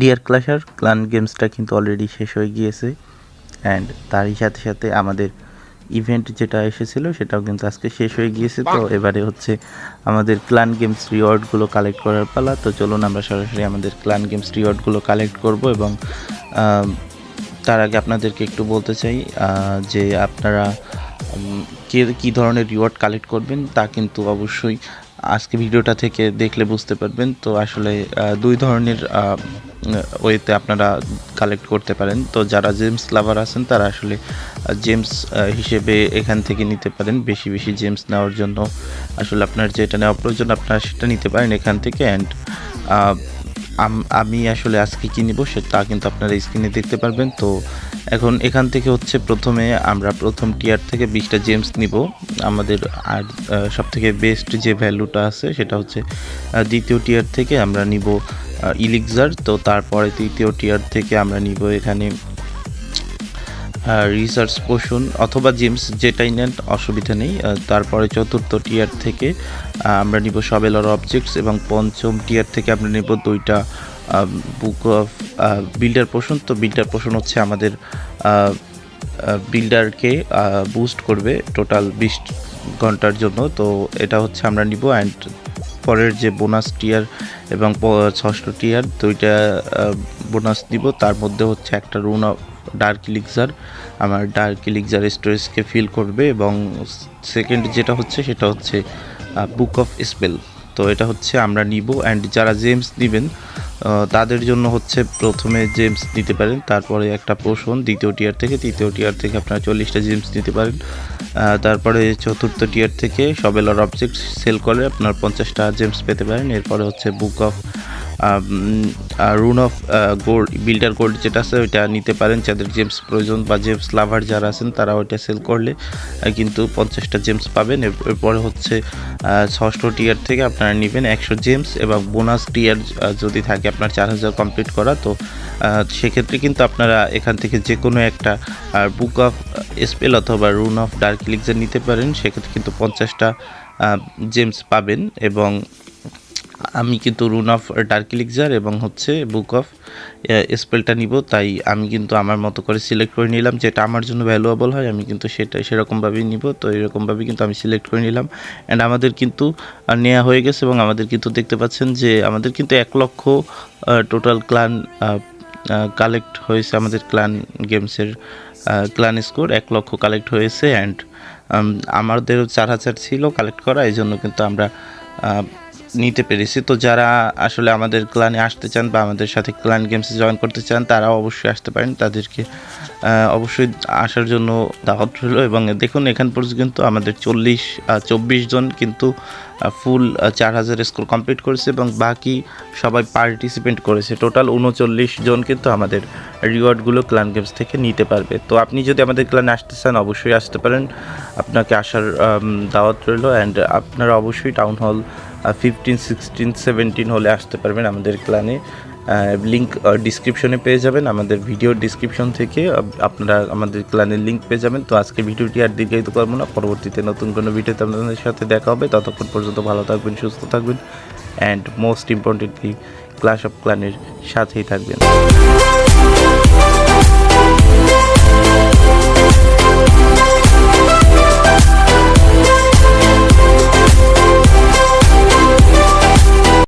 Deer ক্লাসার clan গেমসটা কিন্তু already শেষ হয়ে গিয়েছে। অ্যান্ড তারই সাথে সাথে আমাদের ইভেন্ট যেটা এসেছিল সেটাও কিন্তু আজকে শেষ হয়ে গিয়েছে। তো এবারে হচ্ছে আমাদের ক্লান গেমস রিওয়ার্ডগুলো কালেক্ট করার পালা। তো চলুন আমরা সরাসরি আমাদের ক্লান গেমস রিওয়ার্ডগুলো কালেক্ট করব এবং তার আগে আপনাদেরকে একটু বলতে চাই যে আপনারা কে কী ধরনের রিওয়ার্ড কালেক্ট করবেন তা কিন্তু অবশ্যই আজকে ভিডিওটা থেকে দেখলে বুঝতে পারবেন। তো আসলে দুই ধরনের ওয়েতে আপনারা কালেক্ট করতে পারেন। তো যারা জেমস লাভার আছেন, তারা আসলে জেমস হিসেবে এখান থেকে নিতে পারেন। বেশি বেশি জেমস নেওয়ার জন্য আসলে আপনার যেটা নেওয়া প্রয়োজন, আপনারা সেটা নিতে পারেন এখান থেকে। অ্যান্ড আমি আসলে আজকে কী নিব সেটা কিন্তু আপনারা স্ক্রিনে দেখতে পারবেন। তো এখন এখান থেকে হচ্ছে প্রথমে আমরা প্রথম টিয়ার থেকে বিশটা জেমস নিব। আমাদের আর সব থেকে বেস্ট যে ভ্যালুটা আছে, সেটা হচ্ছে দ্বিতীয় টিয়ার থেকে আমরা নিব ইলিক্সার তো তারপরে তৃতীয় টিয়ার থেকে আমরা নিব এখানে রিসার্চ পোষণ অথবা জিমস যেটাই নেন, অসুবিধা নেই। তারপরে চতুর্থ টিয়ার থেকে আমরা নিব সবেলর অবজেক্টস এবং পঞ্চম টিয়ার থেকে আমরা নিব দুইটা বুক অফ বিল্ডার পোষণ তো বিল্ডার পোষণ হচ্ছে আমাদের বিল্ডারকে বুস্ট করবে টোটাল বিশ ঘণ্টার জন্য। তো এটা হচ্ছে আমরা নিব অ্যান্ড পরের যে বোনাস টিয়ার এবং ষষ্ঠ টিয়ার, দুইটা বোনাস দিব। তার মধ্যে হচ্ছে একটা রুন ডার্ক ইলিক্সার আমার ডার্ক ইলিক্সার স্টোরেজকে ফিল করবে এবং সেকেন্ড যেটা হচ্ছে সেটা হচ্ছে বুক অফ স্পেল তো এটা হচ্ছে আমরা নিব অ্যান্ড যারা জেমস দিবেন তাদের জন্য হচ্ছে প্রথমে জেমস নিতে পারেন, তারপরে একটা পোষণ দ্বিতীয় টিয়ার থেকে তৃতীয় টিয়ার থেকে আপনারা চল্লিশটা জেমস নিতে পারেন। তারপরে চতুর্থ টিয়ার থেকে সবেলার অবজেক্ট সেল করে আপনার পঞ্চাশটা জেমস পেতে পারেন, এরপরে হচ্ছে book of rune of gold builder gold যেটা আছে, ওইটা নিতে পারেন। যাদের জেমস প্রয়োজন বা জেমস লাভার যারা আছেন, তারা ওইটা সেল করলে কিন্তু পঞ্চাশটা জেমস পাবেন। এরপরে হচ্ছে ষষ্ঠ টিয়ার থেকে আপনারা নেবেন একশো জেমস এবং বোনাস টিয়ার যদি থাকে আপনার চার হাজার কমপ্লিট করা, তো সেক্ষেত্রে কিন্তু আপনারা এখান থেকে যে কোনো একটা বুক অফ স্পেল অথবা রুন অফ ডার্ক লিগজার নিতে পারেন। সেক্ষেত্রে কিন্তু পঞ্চাশটা জেমস পাবেন এবং আমি কিন্তু রুন অফ ডার্ক লিগজার এবং হচ্ছে বুক অফ স্পেলটা নিব, তাই আমি কিন্তু আমার মতো করে সিলেক্ট করে নিলাম, যেটা আমার জন্য ভ্যালুয়েবল হয়, আমি কিন্তু সেটা, সেরকমভাবেই নিব, তো এরকমভাবেই কিন্তু আমি সিলেক্ট করে নিলাম। অ্যান্ড আমাদের কিন্তু নেওয়া হয়ে গেছে এবং আমাদের কিন্তু দেখতে পাচ্ছেন যে আমাদের কিন্তু এক লক্ষ টোটাল ক্লান কালেক্ট হয়েছে আমাদের ক্লান গেমসের ক্লান স্কোর এক লক্ষ কালেক্ট হয়েছে। অ্যান্ড আমাদের চার হাজার ছিল কালেক্ট করা এই জন্য কিন্তু আমরা নিতে পেরেছি। তো যারা আসলে আমাদের ক্লানে আসতে চান বা আমাদের সাথে ক্লান গেমসে জয়েন করতে চান, তারাও অবশ্যই আসতে পারেন। তাদেরকে অবশ্যই আসার জন্য দাওয়াত রইল এবং দেখুন, এখান পর্যন্ত কিন্তু আমাদের চল্লিশ চব্বিশ জন কিন্তু ফুল চার হাজার স্কোর কমপ্লিট করেছে এবং বাকি সবাই পার্টিসিপেন্ট করেছে। টোটাল উনচল্লিশ জন কিন্তু আমাদের রিওয়ার্ডগুলো ক্লান গেমস থেকে নিতে পারবে। তো আপনি যদি আমাদের ক্লানে আসতে চান, অবশ্যই আসতে পারেন। আপনাকে আসার দাওয়াত রইল অ্যান্ড আপনারা অবশ্যই town hall fifteen sixteen seventeen হলে আসতে পারবেন আমাদের ক্লানে লিঙ্ক ডিসক্রিপশনে পেয়ে যাবেন। আমাদের ভিডিও ডিসক্রিপশন থেকে আপনারা আমাদের ক্লানের লিঙ্ক পেয়ে যাবেন। তো আজকে ভিডিওটি আর দীর্ঘায়িত করব না। পরবর্তীতে নতুন কোনো ভিডিওতে আপনাদের সাথে দেখা হবে। ততক্ষণ পর্যন্ত ভালো থাকবেন, সুস্থ থাকবেন and most importantly class of ক্লানের সাথেই থাকবেন।